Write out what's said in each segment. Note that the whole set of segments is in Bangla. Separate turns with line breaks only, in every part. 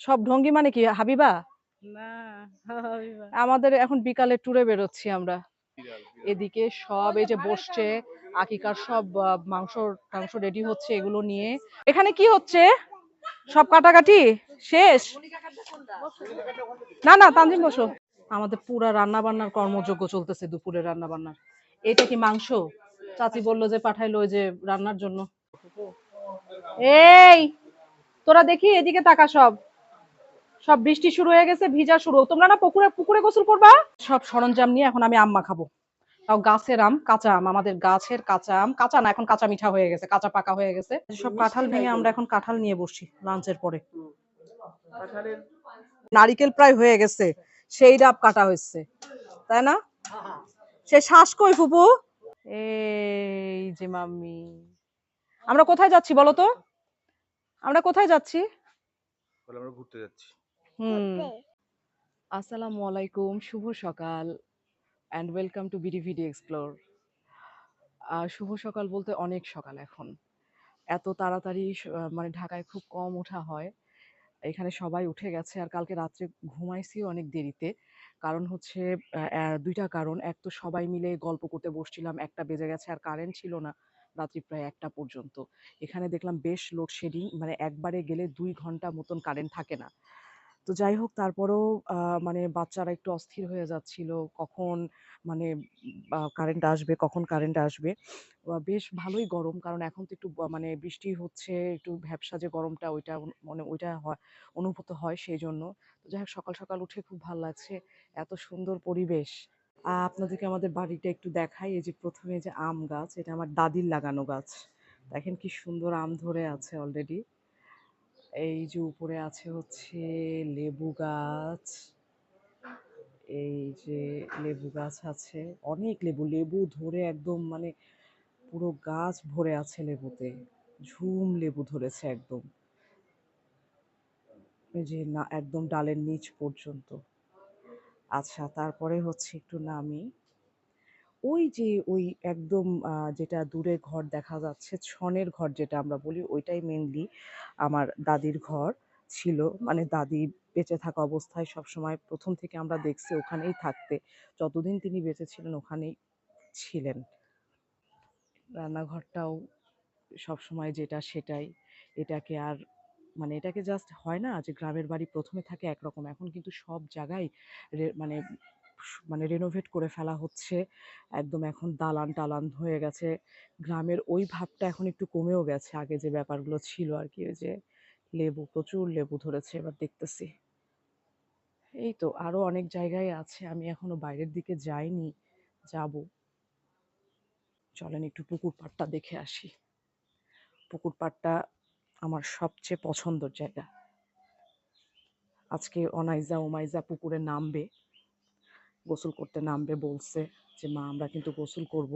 সব ঢঙ্গি মানে কি হাবিবা? আমাদের এখন বিকালে ট্যুরে বেরোচ্ছি আমরা। এদিকে সব এই যে বসছে আকিকার সব মাংস টাংস রেডি হচ্ছে এগুলো নিয়ে। এখানে কি হচ্ছে? সব কাটাকাটি? শেষ? না না তানজিম বসো। আমাদের পুরা রান্না বান্নার কর্মযোগ্য চলতেছে দুপুরে রান্না বান্নার এটা কি মাংস? চাচি বলল যে পাঠাইলো ওই যে রান্নার জন্য। এই! তোরা দেখি এদিকে তাকা সব। সব বৃষ্টি শুরু হয়ে গেছে ভিজা শুরু। তোমরা না পুকুরে পুকুরে গোসল করবা? সব সরঞ্জাম নিয়ে এখন আমি আম্মা খাব। তাও গাছের আম কাঁচা আম আমাদের গাছের কাঁচা আম। কাঁচা না এখন কাঁচা মিঠা হয়ে গেছে কাঁচা পাকা হয়ে গেছে। সব কাঁঠাল ভেঙে আমরা এখন কাঁঠাল নিয়ে বসছি লাঞ্চের পরে। নারিকেল প্রায় হয়ে গেছে সেই ডাব কাটা হয়েছে তাই না? সে শ্বাস কই ফুপু? এই যে মাম্মি। আমরা কোথায় যাচ্ছি বলো তো? আমরা কোথায় যাচ্ছি?
বলে আমরা ঘুরতে যাচ্ছি।
হুম। আসসালামু আলাইকুম শুভ সকাল and welcome to B D V D explore শুভ সকাল বলতে অনেক সকাল এখন। এত তাড়াতাড়ি মানে ঢাকায় খুব কম ওঠা হয়। এখানে সবাই উঠে গেছে আর কালকে রাত্রে ঘুমাইছি অনেক দেরিতে। কারণ হচ্ছে দুইটা কারণ। এক তো সবাই মিলে গল্প করতে বসছিলাম একটা বেজে গেছে আর কারেন্ট ছিল না। রাত্রি প্রায় একটা পর্যন্ত। এখানে দেখলাম বেশ লোডশেডিং মানে একবারে গেলে দুই ঘণ্টা মতন কারেন্ট থাকে না। তো যাই হোক, তারপরেও মানে বাচ্চারা একটু অস্থির হয়ে যাচ্ছিল, কখন মানে কারেন্ট আসবে, কখন কারেন্ট আসবে। বেশ ভালোই গরম, কারণ এখন তো একটু মানে বৃষ্টি হচ্ছে, একটু ভ্যাবসা যে গরমটা, ওইটা মানে ওইটা অনুভূত হয় সেই জন্য। তো যাই হোক, সকাল সকাল উঠে খুব ভালো লাগছে, এত সুন্দর পরিবেশ। আপনাদেরকে আমাদের বাড়িটা একটু দেখাই। এই যে প্রথমে যে আম গাছ, এটা আমার দাদির লাগানো গাছ। দেখেন কি সুন্দর আম ধরে আছে অলরেডি এই যে উপরে আছে হচ্ছে লেবু গাছ। এই যে লেবু গাছ আছে। অনেক লেবু লেবু ধরে একদম মানে পুরো গাছ ভরে আছে লেবুতে। ঝুম লেবু ধরেছে একদম। এই যে না, একদম ডালের নিচ পর্যন্ত। আচ্ছা তারপরে হচ্ছে একটু নামি। ওই যে, ওই একদম যেটা দূরে ঘর দেখা যাচ্ছে, ছনের ঘর যেটা আমরা বলি, ওইটাই মেনলি আমার দাদির ঘর ছিল। মানে দাদি বেঁচে থাকা অবস্থায় সবসময় প্রথম থেকে আমরা দেখছি ওখানেই থাকতে। যতদিন তিনি বেঁচে ছিলেন, ওখানেই ছিলেন। রান্নাঘরটাও সবসময় যেটা সেটাই। এটাকে আর মানে এটাকে জাস্ট হয় না যে গ্রামের বাড়ি প্রথমে থাকে একরকম। এখন কিন্তু সব জায়গায় মানে মানে রেনোভেট করে ফেলা হচ্ছে। একদম এখন দালান টালান হয়ে গেছে। গ্রামের ওই ভাবটা এখন একটু কমেও গেছে। আগে যে ব্যাপারগুলো ছিল আর কি যে লেবু, প্রচুর লেবু ধরেছে এবার দেখতেছি। এই তো আরও অনেক জায়গায় আছে। আমি এখনও বাইরের দিকে যাইনি, যাব। চলেন একটু পুকুর পাড়টা দেখে আসি। পুকুর পাড়টা আমার সবচেয়ে পছন্দের জায়গা। আজকে অনাইজা ওমাইজা পুকুরে নামবে, গোসল করতে নামবে, বলছে যে, মা, আমরা কিন্তু গোসল করব।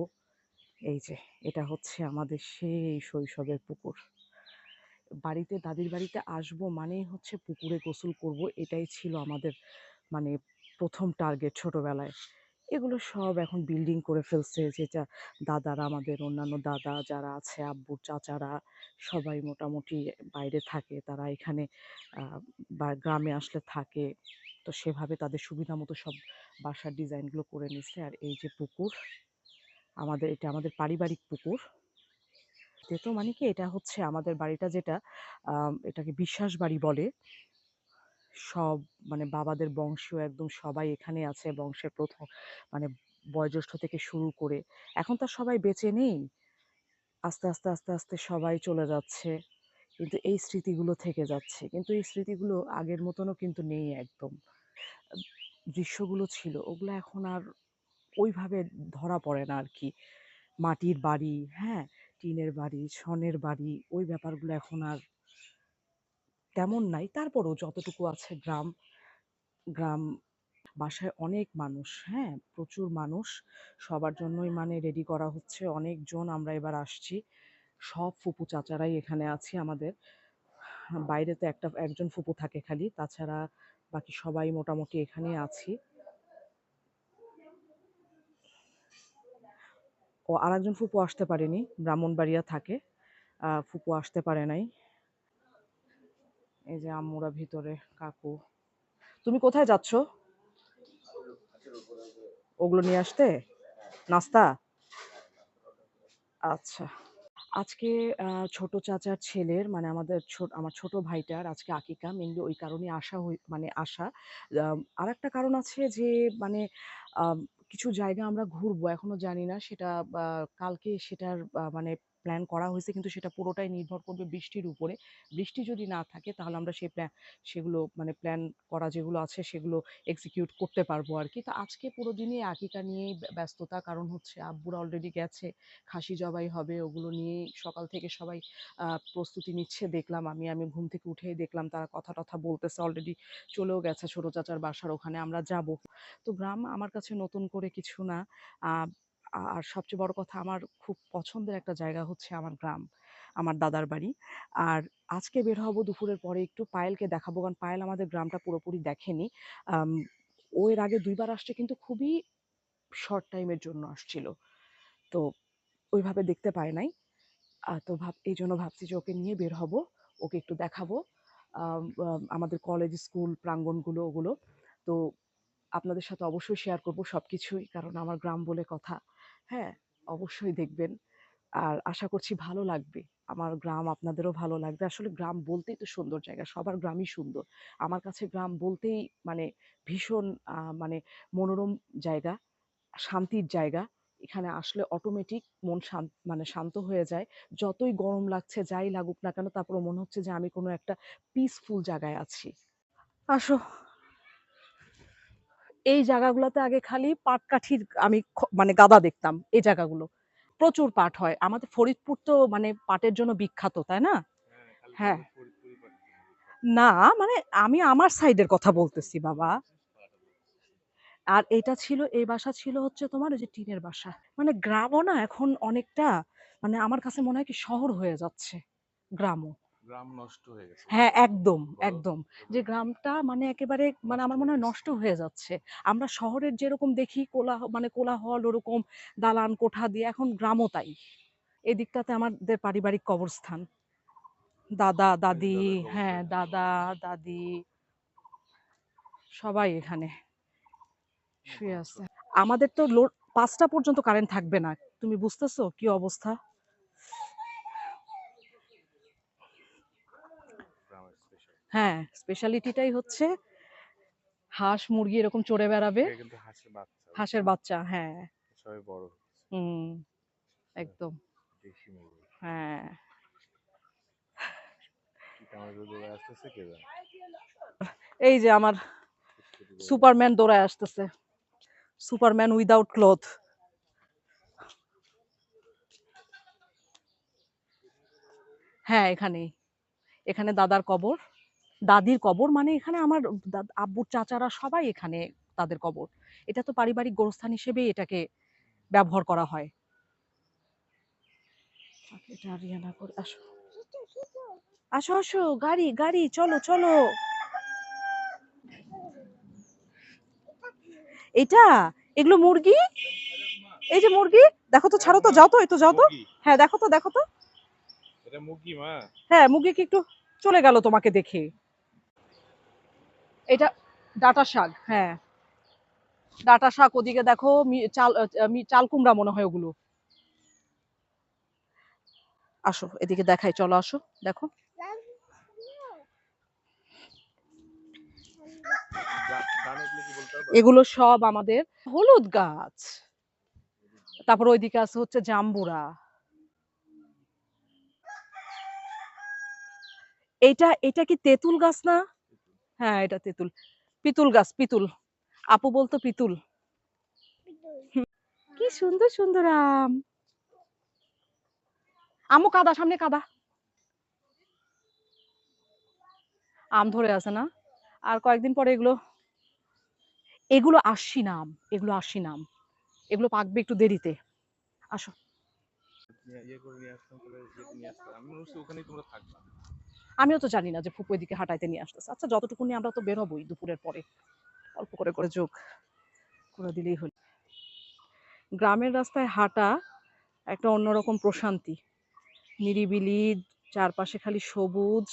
এই যে, এটা হচ্ছে আমাদের সেই শৈশবের পুকুর। বাড়িতে, দাদির বাড়িতে আসব মানেই হচ্ছে পুকুরে গোসল করব, এটাই ছিল আমাদের মানে প্রথম টার্গেট ছোটবেলায়। এগুলো সব এখন বিল্ডিং করে ফেলছে যেটা দাদারা আমাদের অন্যান্য দাদা যারা আছে আব্বুর চাচারা সবাই মোটামুটি বাইরে থাকে। তারা এখানে বা গ্রামে আসলে থাকে। তো সেভাবে তাদের সুবিধা মতো সব বাসার ডিজাইনগুলো করে নিচ্ছে। আর এই যে পুকুর, আমাদের এটা আমাদের পারিবারিক পুকুর। তো মানে কি, এটা হচ্ছে আমাদের বাড়িটা যেটা এটাকে বিশ্বাস বাড়ি বলে। সব মানে বাবাদের বংশীয় একদম সবাই এখানে আছে বংশের প্রথম মানে বয়োজ্যেষ্ঠ থেকে শুরু করে। এখন তো সবাই বেঁচে নেই। আস্তে আস্তে আস্তে আস্তে সবাই চলে যাচ্ছে। কিন্তু এই স্মৃতিগুলো থেকে যাচ্ছে। কিন্তু এই স্মৃতিগুলো আগের মতনও কিন্তু নেই একদম। দৃশ্যগুলো ছিল, ওগুলো এখন আর ওইভাবে ধরা পড়ে না আর কি মাটির বাড়ি হ্যাঁ? টিনের বাড়ি ছনের বাড়ি, ওই ব্যাপারগুলো এখন আর তেমন নাই। তারপরও যতটুকু আছে গ্রাম গ্রাম বাসায় অনেক মানুষ হ্যাঁ? প্রচুর মানুষ। সবার জন্যই মানে রেডি করা হচ্ছে। অনেকজন আমরা এবার আসছি। সব ফুপু চাচারাই এখানে আছি আমাদের। বাইরে তো একটা, একজন ফুপু থাকে খালি। তাছাড়া বাকি সবাই মোটামুটি এখানে আছি। ও আরেকজন ফুপু আসতে পারেনি। ব্রাহ্মণবাড়িয়া থাকে। ফুপু আসতে পারে নাই। এই যে আম্মুরা ভিতরে, কাকু। তুমি কোথায় যাচ্ছ? ওগুলো নিয়ে আসতে? নাস্তা? আচ্ছা। আজকে ছোট চাচার ছেলের মানে আমাদের ছোট আমার ছোট ভাইটার, আজকে আকিকা মেনলি ওই কারণে আসা মানে আসা। আর একটা কারণ আছে যে মানে কিছু জায়গা আমরা ঘুরবো, এখনও জানি না। সেটা কালকে সেটার মানে প্ল্যান করা হয়েছে। কিন্তু সেটা পুরোটাই নির্ভর করবে বৃষ্টির উপরে। বৃষ্টি যদি না থাকে, তাহলে আমরা সেই প্ল্যান সেগুলো মানে প্ল্যান করা যেগুলো আছে, সেগুলো এক্সিকিউট করতে পারব আর কি। তো আজকে পুরো দিনই আকিকা নিয়েই ব্যস্ততা। কারণ হচ্ছে আব্বুরা অলরেডি গেছে, খাসি জবাই হবে, ওগুলো নিয়েই সকাল থেকে সবাই প্রস্তুতি নিচ্ছে। দেখলাম আমি আমি ঘুম থেকে উঠেই দেখলাম তারা কথা টথা বলতেছে অলরেডি চলেও গেছে ছোট চাচার বাসার ওখানে, আমরা যাব। তো গ্রাম আমার কাছে নতুন করে কিছু না। আর সবচেয়ে বড় কথা আমার খুব পছন্দের একটা জায়গা হচ্ছে আমার গ্রাম আমার দাদার বাড়ি। আর আজকে বের হব দুপুরের পরে একটু পায়েলকে দেখাবো কারণ পায়েল আমাদের গ্রামটা পুরোপুরি দেখেনি। ও এর আগে দুইবার আসছে কিন্তু খুবই শর্ট টাইমের জন্য আসছিল। তো ওইভাবে দেখতে পায় নাই। তো ভাব এই জন্য ভাবছি যে ওকে নিয়ে বের হব ওকে একটু দেখাবো। আম, আম, আমাদের কলেজ স্কুল প্রাঙ্গণগুলো ওগুলো। তো আপনাদের সাথে অবশ্যই শেয়ার করব সবকিছুই কারণ আমার গ্রাম বলে কথা। হ্যাঁ অবশ্যই দেখবেন। আর আশা করছি ভালো লাগবে। আমার গ্রাম আপনাদেরও ভালো লাগবে। আসলে গ্রাম বলতেই তো সুন্দর জায়গা, সবার গ্রামই সুন্দর। আমার কাছে গ্রাম বলতেই মানে ভীষণ মানে মনোরম জায়গা, শান্তির জায়গা। এখানে আসলে অটোমেটিক মন শান্ত মানে শান্ত হয়ে যায়। যতই গরম লাগছে, যাই লাগুক না কেন তারপরে মনে হচ্ছে যে আমি কোনো একটা পিসফুল জায়গায় আছি। আসো এই জায়গাগুলোতে আগে খালি পাটকাঠির আমি মানে গাদা দেখতাম এই জায়গাগুলো। প্রচুর পাট হয়। আমাদের ফরিদপুর তো মানে পাটের জন্য বিখ্যাত তাই না? হ্যাঁ। না মানে আমি আমার সাইডের কথা বলতেছি বাবা। আর এটা ছিল এই বাসা ছিল হচ্ছে তোমার ওই যে টিনের বাসা। মানে গ্রামও না এখন অনেকটা মানে আমার কাছে মনে হয় কি শহর হয়ে যাচ্ছে গ্রামও।
গ্রাম নষ্ট হয়ে গেছে
হ্যাঁ একদম একদম। যে গ্রামটা মানে একেবারে মানে আমার মনে হয় নষ্ট হয়ে যাচ্ছে। আমরা শহরের যেরকম দেখি কোলাহ মানে কোলাহল ওরকম দালান কোঠা দিয়ে এখন গ্রামও তাই। এই দিকটাতে আমাদের পারিবারিক কবরস্থান। দাদা দাদি হ্যাঁ দাদা দাদি। সবাই এখানে শুয়ে আছে। আমাদের তো পাঁচটা পর্যন্ত কারেন্ট থাকবে না। তুমি বুঝতেছো কি অবস্থা
গ্রামের স্পেশাল
হ্যাঁ স্পেশালিটিটাই হচ্ছে হাঁস মুরগি এরকম চড়ে বেড়াবে।
হাঁসের বাচ্চা
হ্যাঁ।
সবাই বড়
হুম একদম। হ্যাঁ। এই যে আমার সুপারম্যান দৌড়ায় আসতেছে। সুপারম্যান উইদাউট ক্লথ হ্যাঁ এখানেই। এখানে দাদার কবর। দাদির কবর মানে এখানে আমার আব্বুর চাচারা সবাই এখানে তাদের কবর। এটা তো পারিবারিক গোরস্থান হিসেবেই এটাকে ব্যবহার করা হয়। এটা আর করে আসো। আসো আসো গাড়ি গাড়ি চলো চলো। এটা? এগুলো মুরগি? এই যে মুরগি? দেখো তো ছাড়ো তো যাও তো এই তো যাও তো। হ্যাঁ দেখো তো দেখো তো।
এটা মুরগি মা।
হ্যাঁ মুরগি কি একটু চলে গেল তোমাকে দেখে? এটা ডাটা শাক হ্যাঁ। ডাটা শাক ওদিকে দেখো চাল চাল কুমড়া মনে হয় ওগুলো। আসো, এদিকে দেখাই, চলো আসো, দেখো?
এগুলো
সব আমাদের হলুদ গাছ। তারপর ওইদিকে আছে হচ্ছে জাম্বুরা। এটা এটা কি তেঁতুল গাছ না? হ্যাঁ এটা তেঁতুল। পিতুল গাছ পিতুল। আপু বলতো পিতুল। কি সুন্দর সুন্দর আম। আমু কাদা সামনে কাদা। আম ধরে আছে না? আর কয়েকদিন পরে এগুলো এগুলো আশি নাম এগুলো আশি নাম এগুলো পাকবে একটু দেরিতে। আসো।
ইয়ে আসতাম আমি ওখানেই তোমরা থাকবা।
আমিও তো জানি না যে ফুপু এদিকে হাঁটাইতে নিয়ে আসতেছে। আচ্ছা যতটুকু নিয়ে আমরা তো বের হবোই দুপুরের পরে। অল্প করে করে যোগ করে দিলেই হলো। গ্রামের রাস্তায় হাঁটা একটা অন্যরকম প্রশান্তি। নিরিবিলি, চারপাশে খালি সবুজ।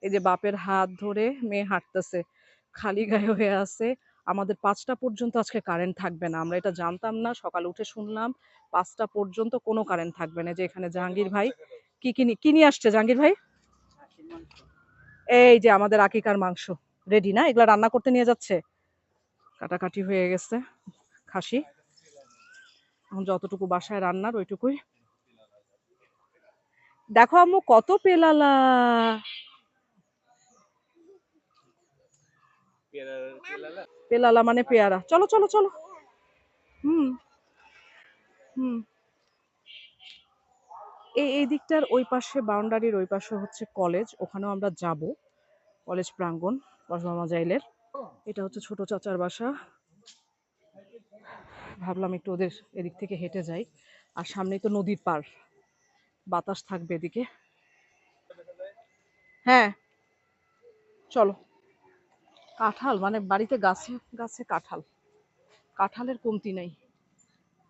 এই যে বাপের হাত ধরে মেয়ে হাঁটতেছে, খালি গায়ে হয়ে আছে। আমাদের পাঁচটা পর্যন্ত আজকে কারেন্ট থাকবে না। আমরা এটা জানতাম না, সকালে উঠে শুনলাম, পাঁচটা পর্যন্ত কোনো কারেন্ট থাকবে না। যে এখানে জাহাঙ্গীর ভাই, কি কি নি- কি নিয়ে আসছে জাহাঙ্গীর ভাই? এই যে আমাদের আকিকার মাংস। রেডি না? এগুলা রান্না করতে নিয়ে যাচ্ছে। কাটাকাটি হয়ে গেছে খাসি। এখন যতটুকু বাসায় রান্নার, ওইটুকুই। দেখো আম্মু, কত পেলালা
পেলালা?
পেলালা মানে পেয়ারা। চলো চলো চলো। হুম। হুম। এই এই দিকটার ওই পাশে বাউন্ডারির ওই পাশে হচ্ছে কলেজ, ওখানেও আমরা যাব। কলেজ প্রাঙ্গণ কসবামা জাইলের। এটা হচ্ছে ছোট চাচার বাসা। ভাবলাম একটু ওদের এদিক থেকে হেঁটে যাই। আর সামনেই তো নদীর পার বাতাস থাকবে এদিকে। হ্যাঁ। চলো। কাঁঠাল মানে বাড়িতে গাছে গাছে কাঁঠাল। কাঁঠালের কমতি নেই।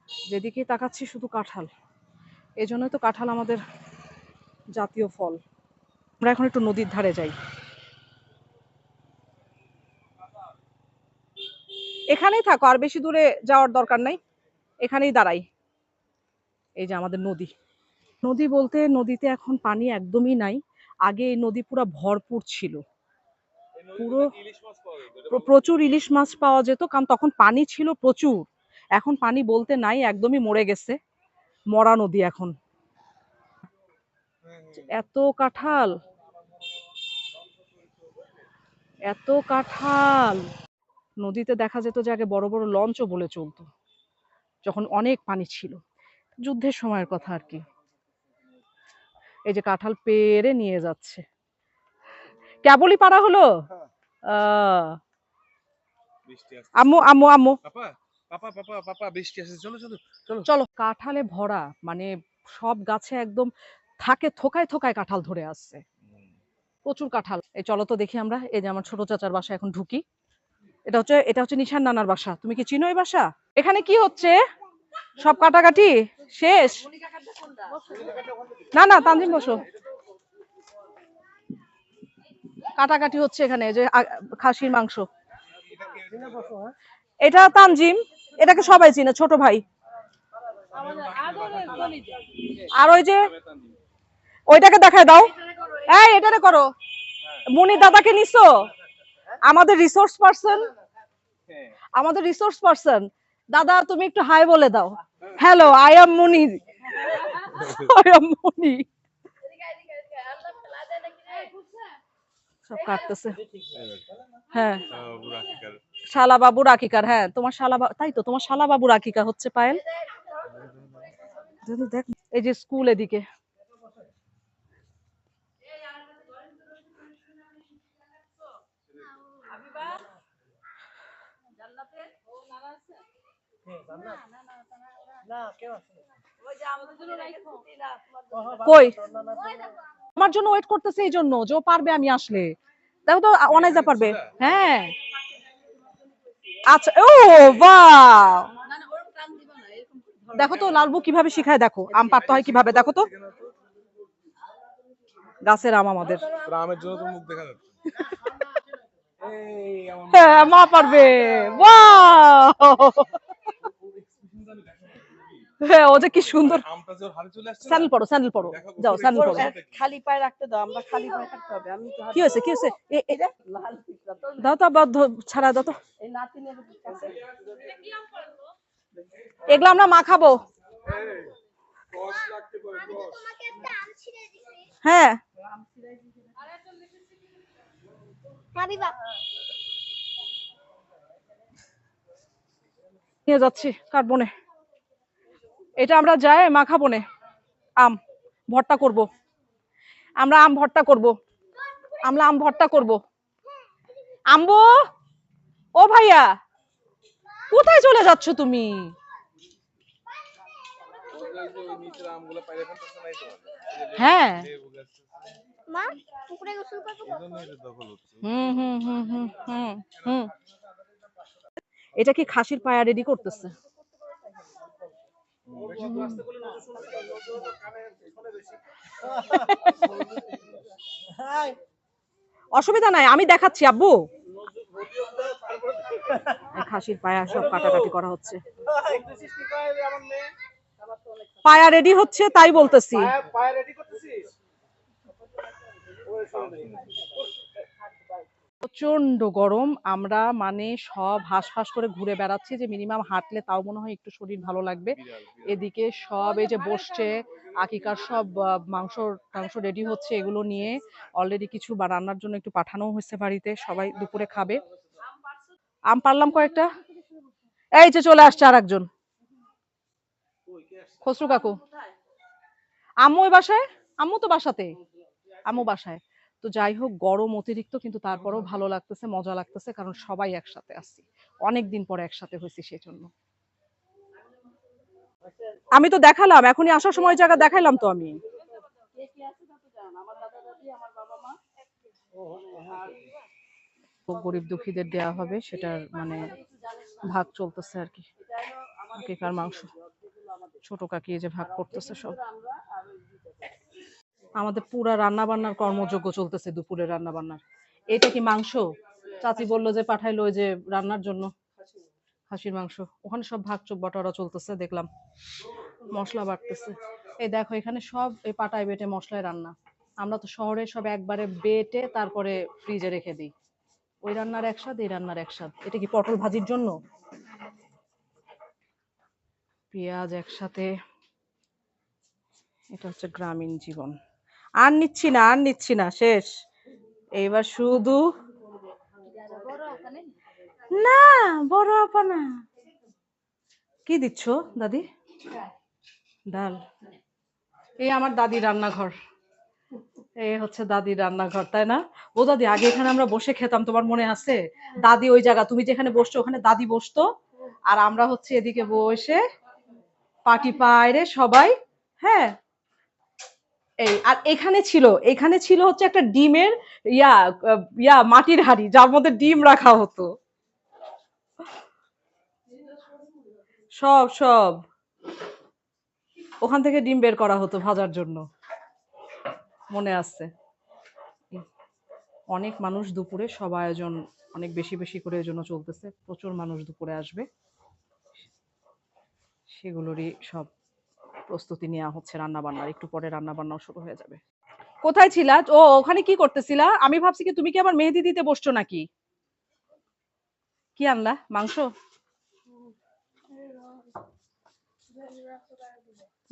যেদিকে তাকাচ্ছি শুধু কাঁঠাল। এই জন্যই তো কাঁঠাল আমাদের জাতীয় ফল। আমরা এখন একটু নদীর ধারে যাই। এখানেই থাকো, আর বেশি দূরে যাওয়ার দরকার নাই। এখানেই দাঁড়াই। এই যে আমাদের নদী। নদী বলতে নদীতে এখন পানি একদমই নাই। আগে এই নদী পুরো ভরপুর ছিল। পুরো- প্রচুর ইলিশ মাছ পাওয়া যেত, কারণ তখন পানি ছিল প্রচুর। এখন পানি বলতে নাই, একদমই মরে গেছে। মরা নদী এখন। এত কাঁঠাল। এত কাঁঠাল। নদীতে দেখা যেত যে আগে বড় বড় লঞ্চও বলে চলতো। যখন অনেক পানি ছিল। যুদ্ধের সময়ের কথা আর কি। এই যে কাঁঠাল পেরে নিয়ে যাচ্ছে। কেবলই পারা হলো আহ, আম্মু আম্মু আম্মু।
পাপা পাপা পাপা, বৃষ্টি আসছে। চলো চলো
চলো। কাঁঠালে ভরা মানে সব গাছে একদম থাকে, থোকায় থোকায় কাঁঠাল ধরে আসছে। প্রচুর কাঁঠাল। এই চলো তো দেখি আমরা, এই যে আমার ছোট চাচার বাসা এখন ঢুকি। এটা হচ্ছে এটা হচ্ছে নিশান নানার বাসা। তুমি কি চিনো এই বাসা? এখানে কি হচ্ছে? সব কাটাকাটি? শেষ? না না, তানজিম, বসো। কাটাকাটি হচ্ছে এখানে যে খাসির মাংস। এটা তানজিম। এটাকে সবাই চিনে, ছোট ভাই। আর ওই যে, ওইটাকে দেখায় দাও। এই, এটারে করো। মুনি দাদাকে নিছো? আমাদের রিসোর্স পারসন
হ্যাঁ
আমাদের রিসোর্স পার্সন দাদা, তুমি একটু হাই বলে দাও। Hello I am Muni. I am Muni. সব কাটতেছে। হ্যাঁ। শালা বাবুর আকিকার হ্যাঁ তোমার শালা বা- তাই তো তোমার শালা বাবুর আকিকা হচ্ছে পায়েল। দেখ। এই যে স্কুল এদিকে। কই? আমার জন্য ওয়েট করতেছে এই জন্য যে পারবে আমি আসলে। দেখো তো অনাইজা পারবে। হ্যাঁ। আচ্ছা ও বাহ দেখো তো লালবু কীভাবে শিখায় দেখো আম পারতে হয় কীভাবে দেখো তো। গাছের আম আমাদের।
আমের জন্য তো মুখ দেখা যাচ্ছে।
হ্যাঁ মা পারবে বাহ হ্যাঁ ও যে কি সুন্দর।
আমটা যে ওর চলে আসছে
স্যান্ডেল পড়ো স্যান্ডেল
দেখো
যাও স্যান্ডেল পড়ো
খালি পায়ে রাখতে দাও আমরা খালি পায়ে থাকতে হবে। আমি তো
কি হয়েছে কি হয়েছে? এ- এ-
লাল
দাও তো আবার ছাড়া দাও তো।
এই নাতিনের কাছে
এগুলো আমরা মাখাবো হ্যাঁ। নিয়ে যাচ্ছি কার বনে? এটা আমরা যাই মাখা বনে আম ভর্তা করব। আমরা আম ভর্তা করব। আমরা আম ভর্তা করব। আম্বু! ও ভাইয়া কোথায় চলে যাচ্ছ তুমি? হ্যাঁ।
এটা
কি খাসির পায়া রেডি করতেছে? অসুবিধা নাই আমি দেখাচ্ছি আব্বু। খাসির পায়া সব কাটাকাটি করা হচ্ছে। পায়া রেডি হচ্ছে তাই বলতেছি। প্রচণ্ড গরম। আমরা মানে সব হাঁস ফাঁস করে ঘুরে বেড়াচ্ছি যে মিনিমাম হাঁটলে তাও মনে হয় একটু শরীর ভালো লাগবে। এদিকে সব এই যে বসছে আকিকার সব মাংস টাংস রেডি হচ্ছে এগুলো নিয়ে। অলরেডি কিছু বা রান্নার জন্য একটু পাঠানো হয়েছে বাড়িতে সবাই দুপুরে খাবে। আম পারলাম কয়েকটা? এই যে চলে আসছে আর একজন খসরু কাকু। আম্মু ওই বাসায়? আম্মু তো বাসাতে। আম্মু বাসায়। তো যাই হোক গরম অতিরিক্ত কিন্তু তারপরেও ভালো লাগতেছে মজা লাগতেছে কারণ সবাই একসাথে আসছি অনেক দিন পরে একসাথে হয়েছি সেজন্য। আমি তো দেখালাম এখনই আসার সময় জায়গা দেখাইলাম তো আমি। গরিব দুঃখীদের দেয়া হবে সেটার মানে ভাগ চলতেছে আর কি।
হলো
মাংস? ছোট কাকি যে ভাগ করতেছে সব
আমরা আর ওই দুইটা করে।
আমাদের পুরা রান্না বান্নার কর্মযোগ্য চলতেছে দুপুরে রান্না বান্নার এটা কি মাংস? চাচি বলল যে পাঠাইলো ওই যে রান্নার জন্য। খাসির মাংস। ওখানে সব ভাগ চোখ বটারা চলতেছে, দেখলাম। মশলা বাটতেছে এই দেখো, এখানে সব এই পাটায় বেটে মশলায় রান্না। আমরা তো শহরে সব একবারে বেটে তারপরে ফ্রিজে রেখে দিই। ওই রান্নার একসাথ এই রান্নার একসাথ এটা কি পটল ভাজির জন্য? পেঁয়াজ একসাথে। এটা হচ্ছে গ্রামীণ জীবন। আর নিচ্ছি না, আর নিচ্ছি না, শেষ। এইবার শুধু না, বড় আপা না। কি দিচ্ছ, দাদি? ডাল। এই আমার দাদি রান্নাঘর। এই হচ্ছে দাদি রান্নাঘর, তাই না? ও দাদি, আগে এখানে আমরা বসে খেতাম, তোমার মনে আছে? দাদি ওই জায়গা, তুমি যেখানে বসছো, ওখানে দাদি বসতো। আর আমরা হচ্ছে এদিকে বসে পাটি পায়রে সবাই হ্যাঁ? এই, আর এখানে ছিল এখানে ছিল হচ্ছে একটা ডিমের ইয়া ইয়া মাটির হাড়ি, যার মধ্যে ডিম রাখা হতো। সব সব। ওখান থেকে ডিম বের করা হতো ভাজার জন্য। মনে আছে। অনেক মানুষ দুপুরে, সব আয়োজন অনেক বেশি বেশি করে জন্য চলতেছে। প্রচুর মানুষ দুপুরে আসবে। সেগুলোরই সব। প্রস্তুতি নেওয়া হচ্ছে রান্না বান্নার একটু পরে রান্না বান্নাও শুরু হয়ে যাবে। কোথায় ছিলা? ও, ওখানে কি করতেছিলা? আমি ভাবছি কি তুমি কি আবার মেহেদি দিতে বসছো নাকি? কি আনলা? মাংস?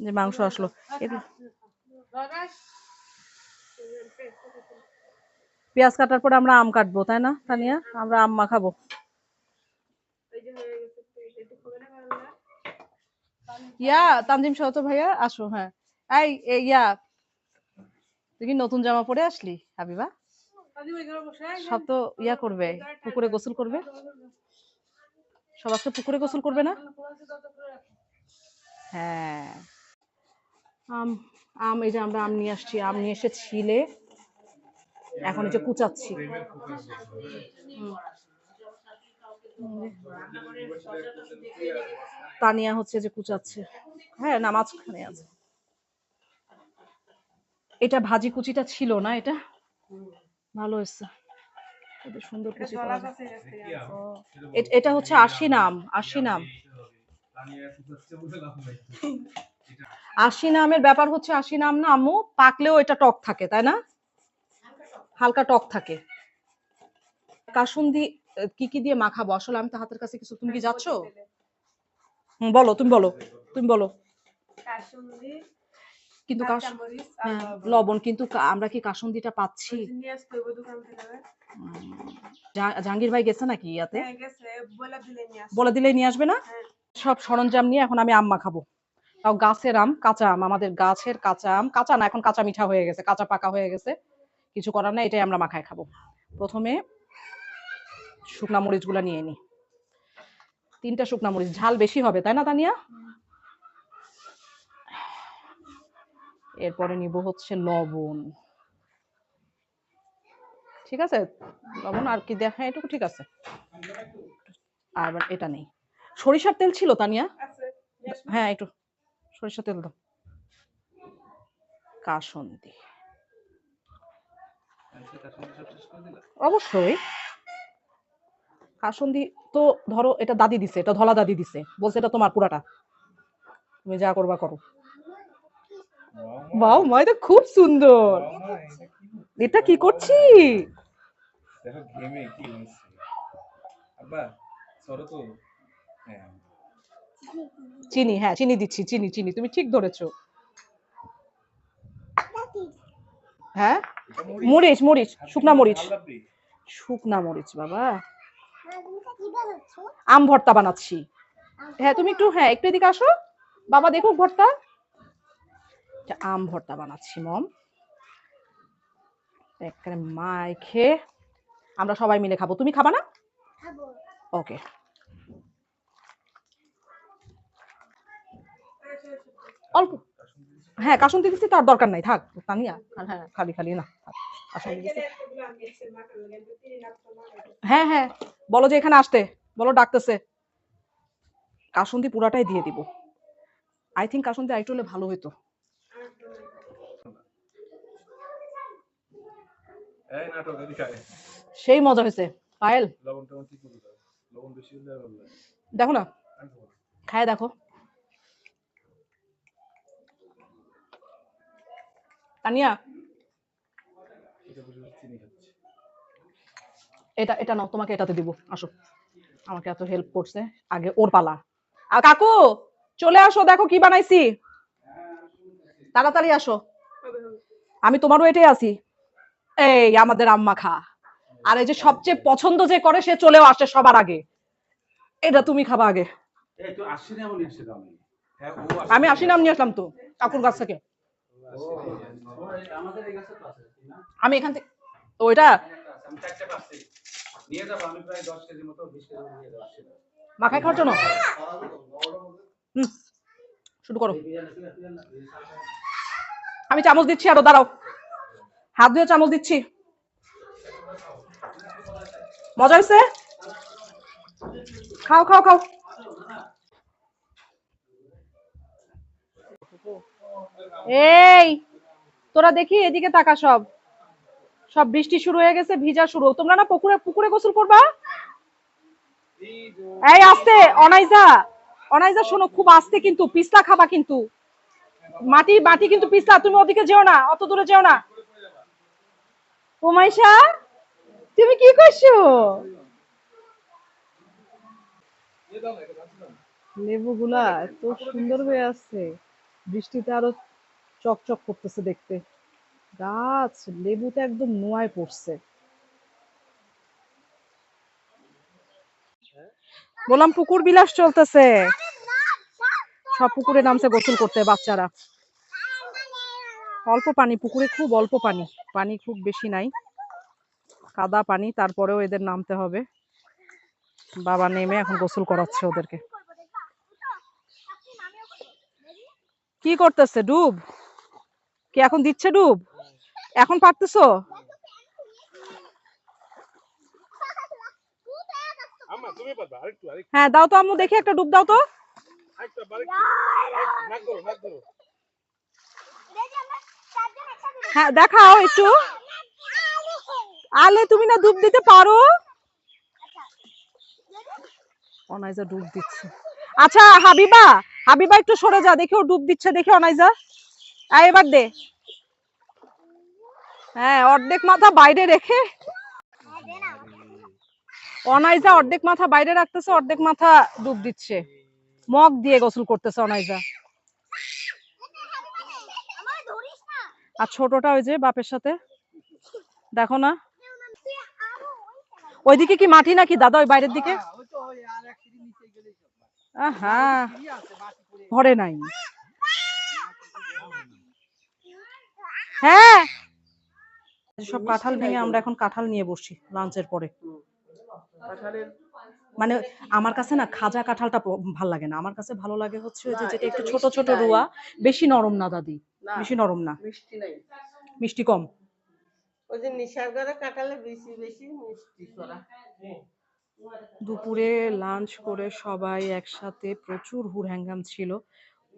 যে মাংস আসলো। পেঁয়াজ কাটার পরে আমরা আম কাটবো, তাই না, তানিয়া? আমরা আম মাখাবো। ইয়া, তানজিম সহত ভাইয়া, আসো হ্যাঁ। এই ইয়া, তুই কি নতুন জামা পরে আসলি, হাবিবা? সব তো ইয়া করবে, পুকুরে গোসল করবে। সব আজকে পুকুরে গোসল করবে না? হ্যাঁ। আম আম, এই যে আমরা আম নিয়ে আসছি, আম নিয়ে এসে ছিলে এখন এই যে কুচাচ্ছি। তানিয়া হচ্ছে যে কুচাচ্ছে। হ্যাঁ না মাঝখানে আছে। এটা ভাজি কুচিটা ছিল না এটা? ভালো হয়েছে। সুন্দর এটা হচ্ছে আশি নাম আশি নাম আশি নামের ব্যাপার হচ্ছে আশি নাম না, আম্মু, পাকলেও এটা টক থাকে, তাই না? হালকা টক থাকে। কাসুন্দি কি কি দিয়ে মাখাবো? আসলে আমি তো হাতের কাছে কিছু। তুমি কি যাচ্ছ? হুম, বলো তুমি বলো তুমি বলো। কিন্তু হ্যাঁ,
লবণ।
কিন্তু আমরা কি কাসুন্দিটা পাচ্ছি? জাহাঙ্গীর ভাই গেছে নাকি ইয়াতে?
হ্যাঁ বলে দিলে নিয়ে
আসবে না?
হ্যাঁ।
সব সরঞ্জাম নিয়ে এখন আমি আম মাখাবো। তাও গাছের আম কাঁচা আম আমাদের গাছের কাঁচা আম। কাঁচা না এখন কাঁচা মিঠা হয়ে গেছে কাঁচা পাকা হয়ে গেছে। কিছু করার নাই এটাই আমরা মাখায় খাব। প্রথমে শুকনা মরিচগুলা নিয়ে নি। তিনটা শুকনা মরিচ ঝাল বেশি হবে তাই না তানিয়া? এরপরে নিব হচ্ছে লবণ। ঠিক আছে? লবণ আর কি দেখা এটুকু ঠিক আছে। আর এটা নেই। সরিষার তেল ছিল তানিয়া? হ্যাঁ একটু সরিষার তেল দাও। কাসন্দি।
আজকে তার সঙ্গে সব শেষ করে দিলা?
অবশ্যই। কাসন্দি তো ধরো এটা দাদি দিছে এটা ধলা দাদি দিছে বলছে এটা তোমার পুরাটা। তুমি যা করবা করো। বাও মা এটা খুব সুন্দর। এটা কি করছি?
দেখো গেমে কি হচ্ছে আব্বা সরো তো। হ্যাঁ।
চিনি হ্যাঁ চিনি দিচ্ছি চিনি চিনি তুমি ঠিক ধরেছো। হ্যাঁ? মরিচ। মরিচ শুকনা মরিচ। শুকনা মরিচ বাবা। আম ভর্তা বানাচ্ছি। হ্যাঁ তুমি একটু হ্যাঁ একটু এদিকে আসো। বাবা দেখুক ভর্তা। আম ভর্তা বানাচ্ছি মম। একবারে মাই খেয়ে আমরা সবাই মিলে খাব। তুমি খাবা না? ওকে। অল্প। হ্যাঁ কাসুন্দি দিচ্ছি তার দরকার নাই থাক তানিয়া হ্যাঁ। খালি খালি না। হ্যাঁ হ্যাঁ বলো যে এখানে আসতে বলো ডাকতেছে। কাসুন্দি পুরাটাই দিয়ে দিব। আই থিঙ্ক কাসুন্দি আইটু হলে ভালো হইতো। সেই মজা হয়েছে। পায়েল।
আর।
দেখো না। খায় দেখো। তানিয়া?
এটা
এটা নাও তোমাকে এটাতে দিব। আসো। আমাকে এত হেল্প করছে। আগে ওর পালা। আর কাকু চলে আসো দেখো কি বানাইছি। তাড়াতাড়ি আসো। আমি তোমারও এটাই আছি। এই আমাদের আম্মা খা। আর এই যে সবচেয়ে পছন্দ যে করে সে চলেও আসে সবার আগে। এটা তুমি খাবা আগে।
আমি।
হ্যাঁ
নাম নিয়ে আসলাম তো কাকুর কাছ থেকে। আমি এখান থেকে ওইটা
আমি চারটে পাচ্ছি। নিয়ে যাব আমি প্রায় দশ কেজি মতো বিশ কেজি মতো নিয়ে যাচ্ছি।
মাখায় খাওয়ার জন্য? হুম শুরু করো। আমি চামচ দিচ্ছি আরও দাঁড়াও। হাত ধুয়ে চামচ দিচ্ছি। মজা হয়েছে? খাও খাও খাও। এই, তোরা দেখি এদিকে তাকা সব। সব বৃষ্টি শুরু হয়ে গেছে, ভিজা শুরু। তোমরা না পুকুরে পুকুরে গোসল করবা? এই, আস্তে, অনাইজা অনাইজা, শোনো, খুব আস্তে কিন্তু পিস্তা খাবা কিন্তু। মাটি মাটি কিন্তু পিস্তা তুমি ওদিকে যেও না, অত দূরে যেও না। ওমাইশা তুমি কি করছ? লেবুগুলা এত সুন্দর হয়ে আছে বৃষ্টিতে আরও চকচক করতেছে দেখতে। গাছ লেবুতে একদম নোয়ায় পড়ছে। বললাম, পুকুর বিলাস চলতেছে। সব পুকুরে নামছে গোসল করতে বাচ্চারা। অল্প পানি, পুকুরে খুব অল্প পানি। পানি খুব বেশি নাই। কাদা পানি, তারপরেও এদের নামতে হবে। বাবা নেমে এখন গোসল করাচ্ছে ওদেরকে। কি করতেছে ডুব? কি এখন দিচ্ছে ডুব? এখন পারতেছো? হ্যাঁ দাও তো আম্মু দেখি একটা ডুব দাও তো। হ্যাঁ দেখাও একটু। আলে তুমি না ডুব দিতে পারো? অনাইজা ডুব দিচ্ছে। আচ্ছা হাবিবা হাবিবা একটু সরে যা, দেখি ও ডুব দিচ্ছে, দেখি অনাইজা। এবার দে। হ্যাঁ অর্ধেক মাথা বাইরে রেখে। অনাইজা অর্ধেক মাথা বাইরে রাখতেছে, অর্ধেক মাথা ডুব দিচ্ছে। মগ দিয়ে গোসল করতেছে অনাইজা। আর ছোটটা ওই যে বাপের সাথে। দেখো না। ওইদিকে কি মাটি নাকি, দাদা, ওই বাইরের দিকে? আহা। ঘরে নাই। হ্যাঁ। সব কাঁঠাল ভেঙে আমরা এখন কাঁঠাল নিয়ে বসছি লাঞ্চের পরে। মানে আমার কাছে না খাজা কাঁঠালটা ভালো লাগে না। আমার কাছে ভালো লাগে হচ্ছে ওই যে যেটা একটু ছোট ছোট। রুয়া বেশি নরম না দাদি বেশি নরম না।
মিষ্টি নাই।
মিষ্টি কম।
ওই যে নিশারগড়ে কাটালে বেশি বেশি মিষ্টি করা।
দুপুরে লাঞ্চ করে সবাই একসাথে প্রচুর হুড়হ্যাঙ্গাম ছিল।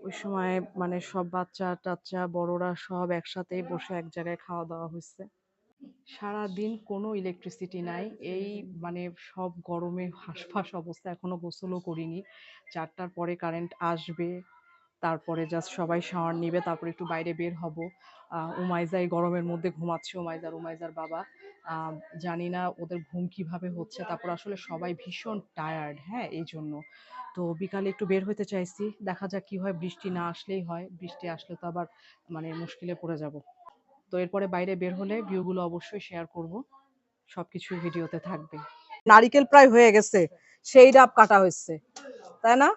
ওই সময় মানে সব বাচ্চা টাচ্চা বড়রা সব একসাথে বসে এক জায়গায় খাওয়া দাওয়া হয়েছে সারাদিন কোনো ইলেকট্রিসিটি নাই। এই মানে সব গরমে হাঁসফাঁস অবস্থা এখনও গোসলও করিনি। চারটার পরে কারেন্ট আসবে। তারপরে জাস্ট সবাই শাওয়ার নিবে, তারপরে একটু বাইরে বের হব। উমাইজা এই গরমের মধ্যে ঘুমাচ্ছে, উমাইজার উমাইজার বাবা। জানি না ওদের ঘুম কীভাবে হচ্ছে। তারপর আসলে সবাই ভীষণ টায়ার্ড হ্যাঁ এই জন্য তো বিকালে একটু বের হতে চাইছি। দেখা যাক কি হয়, বৃষ্টি না আসলেই হয়। বৃষ্টি আসলে তো আবার মানে মুশকিলে পড়ে যাব। তো এরপরে বাইরে বের হলে ভিউগুলো অবশ্যই শেয়ার করব। সবকিছুই ভিডিওতে থাকবে। নারিকেল প্রায় হয়ে গেছে। সেই ডাব কাটা হয়েছে। তাই না?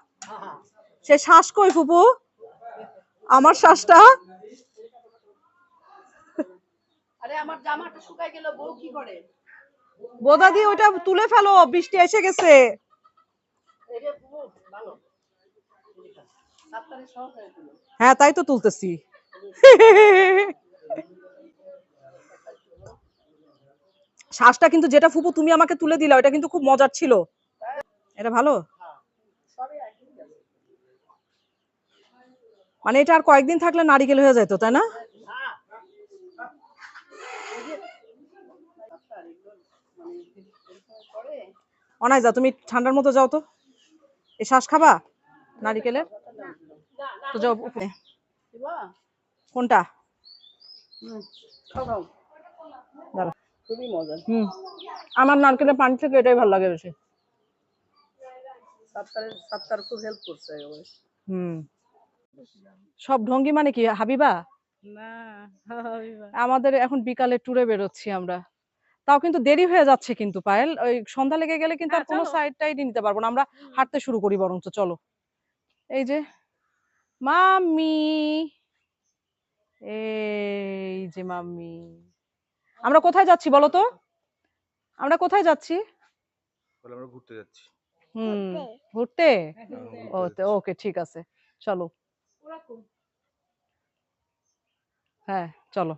সে শ্বাস কই ফুপু? আমার শ্বাসটা?
আরে আমার জামাটা শুকাই গেল বউ কি করে?
বোদাদি ওইটা তুলে ফেলো বৃষ্টি এসে গেছে।
হয়ে
তাই তো তুলতেছি। শ্বাসটা কিন্তু যেটা ফুপু তুমি আমাকে তুলে দিলা ওটা কিন্তু খুব মজার ছিল। এটা ভালো? মানে এটা আর কয়েকদিন থাকলে নারিকেল হয়ে যেত তাই না
হ্যাঁ এই যে সাতটার এগুলো মানে এরকম করে
অনাইজা তুমি ঠান্ডার মতো যাও তো। এই শ্বাস খাবা নারিকেলের? তো যাও উপরে। কোনটা?
হুম।
আমার নারকেলের পানি থেকে এটাই ভালো লাগে বেশি।
খুব হেল্প করছে
হুম। সব ঢঙ্গি মানে কি হাবিবা?
না
আমাদের এখন বিকালে ট্যুরে বেরোচ্ছি আমরা। তাও কিন্তু দেরি হয়ে যাচ্ছে কিন্তু পায়েল। ওই সন্ধ্যা লেগে গেলে কিন্তু আর
হ্যাঁ,
কোনো
চলো।
সাইডটাই নিতে পারব না। আমরা হাঁটতে শুরু করি বরঞ্চ চলো। এই যে মাম্মি এই যে মাম্মি। আমরা কোথায় যাচ্ছি বলো তো? আমরা কোথায় যাচ্ছি?
বলে আমরা ঘুরতে যাচ্ছি।
হুম
ঘুরতে।
হ্যাঁ।
ওকে ঠিক আছে। চলো। হ্যাঁ চলো।